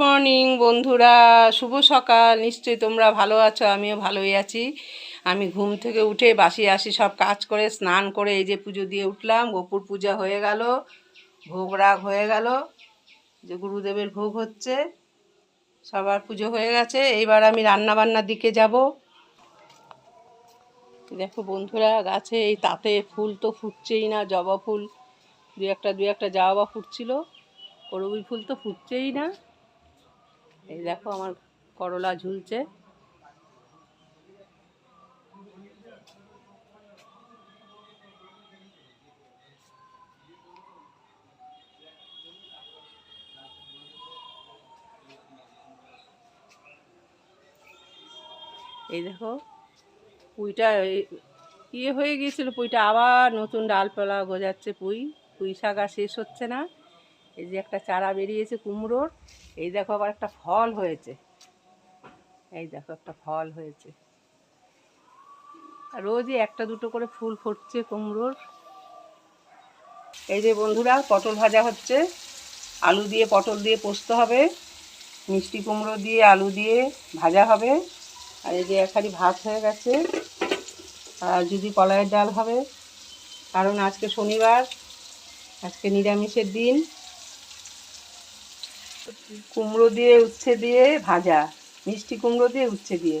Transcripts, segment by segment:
Morning বন্ধুরা। শুভ সকাল। নিশ্চয়ই তোমরা ভালো আছো, আমিও ভালোই আছি। আমি ঘুম থেকে উঠে বাসি আসি, সব কাজ করে, স্নান করে এই যে পুজো দিয়ে উঠলাম। গোপুর পূজা হয়ে গেল, ভোগ রাগ হয়ে গেল, যে গুরুদেবের ভোগ হচ্ছে, সবার পুজো হয়ে গেছে। এইবার আমি রান্না বান্নার দিকে যাব। দেখো বন্ধুরা, গাছে এই তাতে ফুল তো ফুটছেই না, জবা ফুল, দু একটা দু একটা জবা ফুটছিল। করবি ফুল তো ফুটছেই না। এই দেখো আমার করলা ঝুলছে। এই দেখো, পুঁইটা ইয়ে হয়ে গিয়েছিল, পুঁইটা আবার নতুন ডালপালা গজাচ্ছে পুঁই। পুঁই শাক শেষ হচ্ছে না। এই যে একটা চারা বেরিয়েছে কুমড়োর, এই দেখো আবার একটা ফল হয়েছে। এই দেখো একটা ফল হয়েছে। রোজই একটা দুটো করে ফুল ফুটছে কুমড়োর। এই যে বন্ধুরা, পটল ভাজা হচ্ছে। আলু দিয়ে পটল দিয়ে পোস্ত হবে। মিষ্টি কুমড়ো দিয়ে আলু দিয়ে ভাজা হবে। আর এই যে এখানি ভাত হয়ে গেছে। আর যদি কলাইয়ের ডাল হবে। কারণ আজকে শনিবার, আজকে নিরামিষের দিন। কুমড়ো দিয়ে উচ্ছে দিয়ে ভাজা, মিষ্টি কুমড়ো দিয়ে উচ্ছে দিয়ে।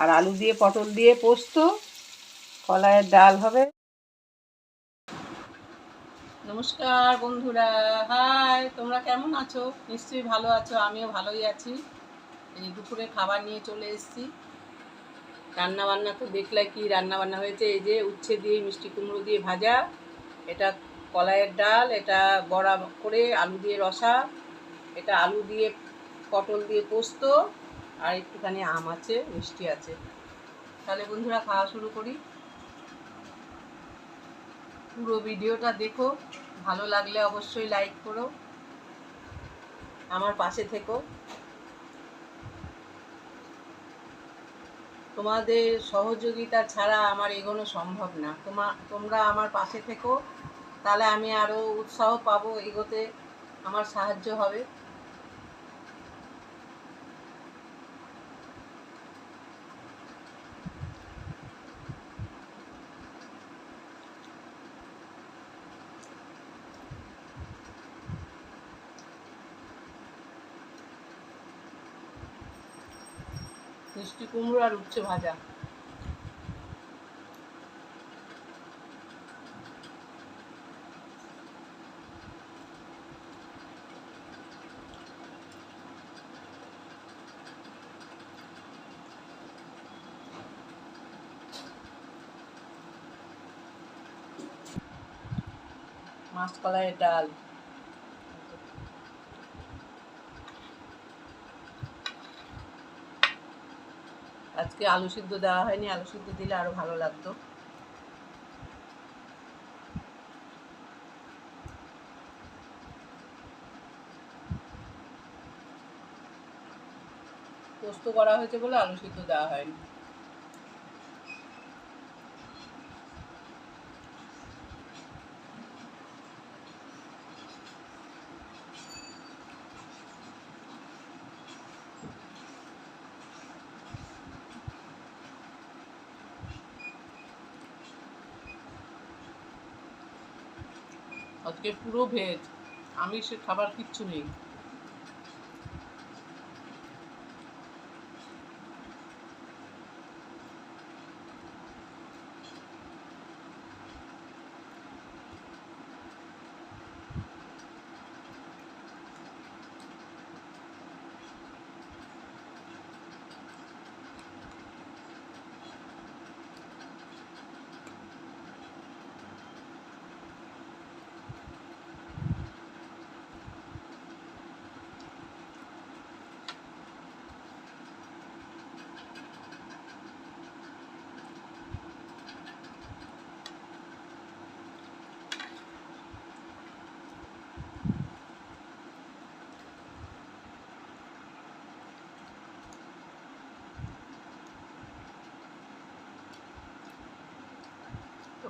আর আলু দিয়ে পটল দিয়ে পোস্ত, কলাইয়ের ডাল হবে। নমস্কার বন্ধুরা, হাই, তোমরা কেমন আছো? নিশ্চয়ই ভালো আছো, আমিও ভালোই আছি। এই দুপুরে খাবার নিয়ে চলে এসেছি। রান্না বান্না তো দেখলে কি রান্না বান্না হয়েছে, এই যে উচ্ছে দিয়ে মিষ্টি কুমড়ো দিয়ে ভাজা, এটা কলাইয়ের ডাল, এটা বড়া করে আলু দিয়ে রসা এটা আলু দিয়ে, পটল দিয়ে পোস্ত আর একটুখানি আম আছে, মিষ্টি আছে। তাহলে বন্ধুরা খাওয়া শুরু করি। পুরো ভিডিওটা দেখো। ভালো লাগলে অবশ্যই লাইক করো। আমার পাশে থেকো। তোমাদের সহযোগিতা ছাড়া আমার এগোনো সম্ভব না। তোমা, তোমরা আমার পাশে থেকো। তাহলে আমি আরও উৎসাহ পাবো এগোতে। আমার সাহায্য হবে। মিষ্টি কুমড়ো আর উচ্ছে ভাজা। মাছ কলাইয়ের ডাল। আজকে আলু সিদ্ধ দেওয়া হয়নি, আলু সিদ্ধ দিলে আরও ভালো লাগতো। পোস্ত করা হয়েছে বলে আলু সিদ্ধ দেওয়া হয়নি। আজকে পুরো ভেজ আমিষের খাবার কিচ্ছু নেই।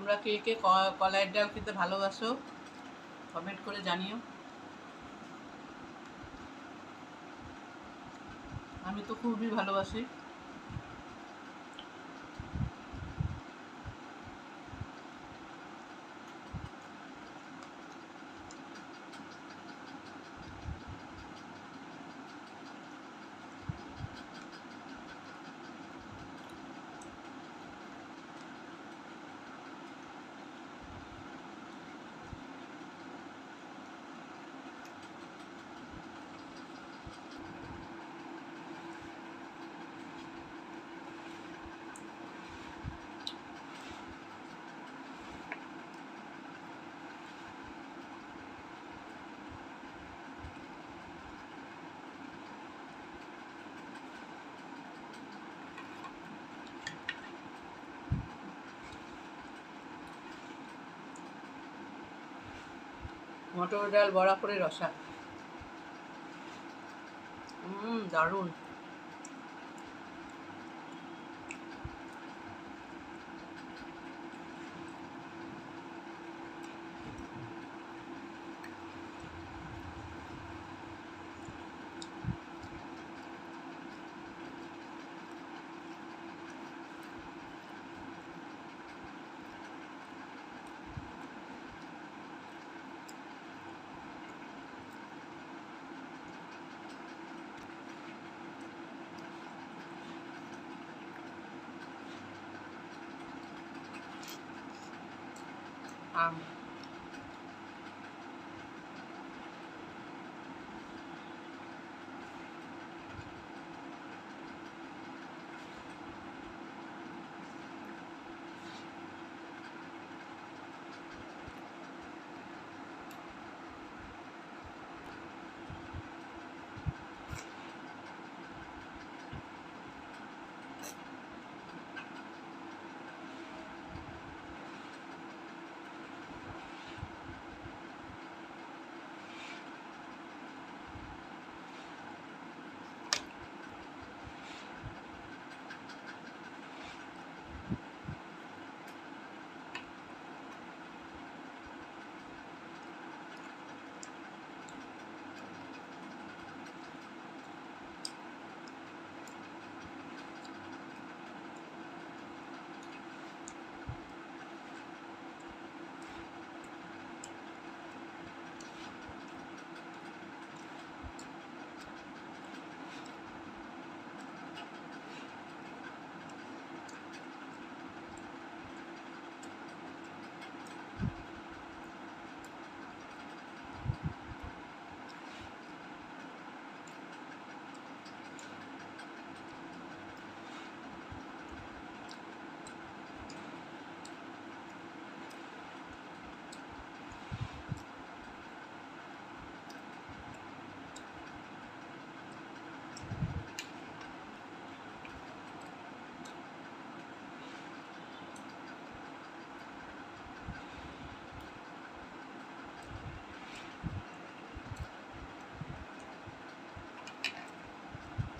তোমরা কে কে কলাইয়ের ডাল খেতে ভালোবাসো কমেন্ট করে জানিও। আমি তো খুবই ভালোবাসি। মটর ডাল বড়া করে রসা। দারুণ। আম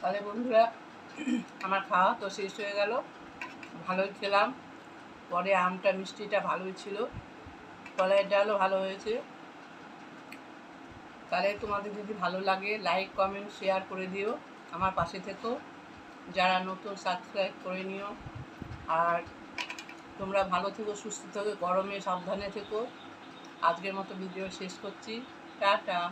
তাহলে বন্ধুরা আমার খাওয়া তো শেষ হয়ে গেল। ভালোই খেলাম। পরে আমটা, মিষ্টিটা ভালোই ছিল। কলাইয়ের ডালও ভালো হয়েছে। তাহলে তোমাদের যদি ভালো লাগে লাইক কমেন্ট শেয়ার করে দিও আমার পাশে থেকো। যারা নতুন সাবস্ক্রাইব করে নিও। আর তোমরা ভালো থেকো, সুস্থ থেকো, গরমে সাবধানে থেকো। আজকের মতো ভিডিও শেষ করছি। টাটা।